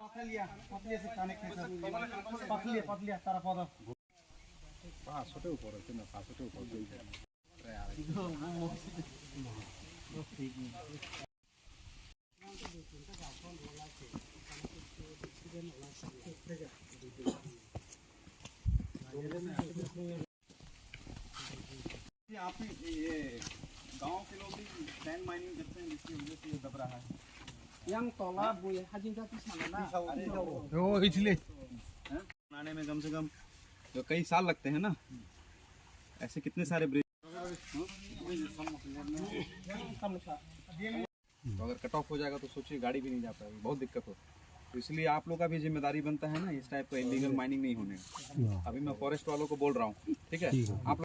पतलिया पतलिया से कनेक्ट है सर पतलिया पतलिया तारा पद पास छोटे ऊपर है ना पास छोटे ऊपर है अरे यार ठीक है यहाँ ये गाँव के लोग भी सैंड माइनिंग करते हैं जिसकी वजह से ये दब रहा है। ना। इसलिए बनाने में कम से कम जो कई साल लगते हैं ना ऐसे कितने सारे ब्रिज तो अगर कट ऑफ़ हो जाएगा तो सोचिए गाड़ी भी नहीं जा पाएगी बहुत दिक्कत होती है। तो इसलिए आप लोग का भी ज़िम्मेदारी बनता है ना इस टाइप का इलीगल माइनिंग नहीं होने का। अभी मैं फॉरेस्ट वालों को बोल रहा हूँ? ठीक है। आप